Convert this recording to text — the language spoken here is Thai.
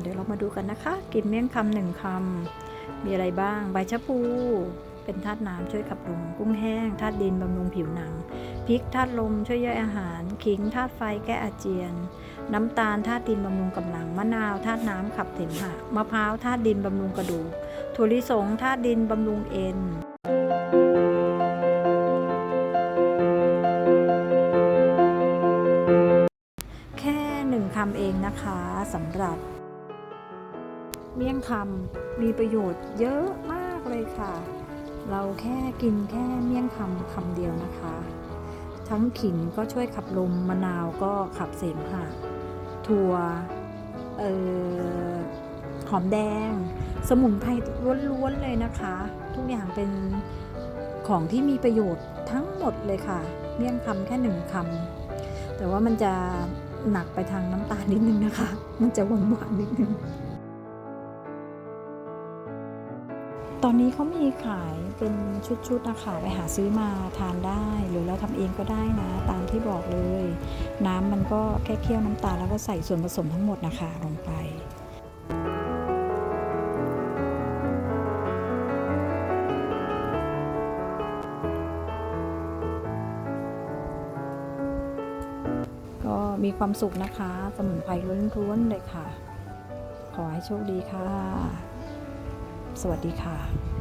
เดี๋ยวเรามาดูกันนะคะ กินเมี่ยงคำหนึ่งคำมีอะไรบ้าง ใบชะพู เป็นธาตุน้ำช่วยขับลมกุ้งแห้งธาตุดินบำรุงผิวหนังพริกธาตุลมช่วยย่อยอาหาร ขิงธาตุไฟแก้อาเจียน น้ำตาลธาตุดินบำรุงกำลังมะนาวธาตุน้ำขับเสมหะมะพร้าวธาตุดินบำรุงกระดูกถั่วลิสงธาตุดินบำรุงเอ็นำเองนะคะสำหรับ เมี่ยงคำมีประโยชน์เยอะมากเลยค่ะ เราแค่กินแค่เมี่ยงคำคำเดียวนะคะ ทั้งขิงก็ช่วยขับลมมะนาวก็ขับเสมหะถั่วเอ่อหอมแดง สมุนไพรล้วนๆเลยนะคะ ทุกอย่างเป็นของที่มีประโยชน์ทั้งหมดเลยค่ะ เมี่ยงคำแค่หนึ่งคำแต่ว่ามันจะ หนักไปทางน้ำตาลนิดนึงนะคะ มันจะหวานหวานนิดนึง ตอนนี้เขามีขายเป็นชุดๆนะคะไปหาซื้อมาทานได้ หรือเราทำเองก็ได้นะ ตามที่บอกเลย น้ำมันก็แค่เคี่ยวน้ำตาลแล้วก็ใส่ส่วนผสมทั้งหมดนะคะลงไป มีความสุขนะคะ สมุนไพรล้วนๆเลยค่ะ ขอให้โชคดีค่ะ สวัสดีค่ะ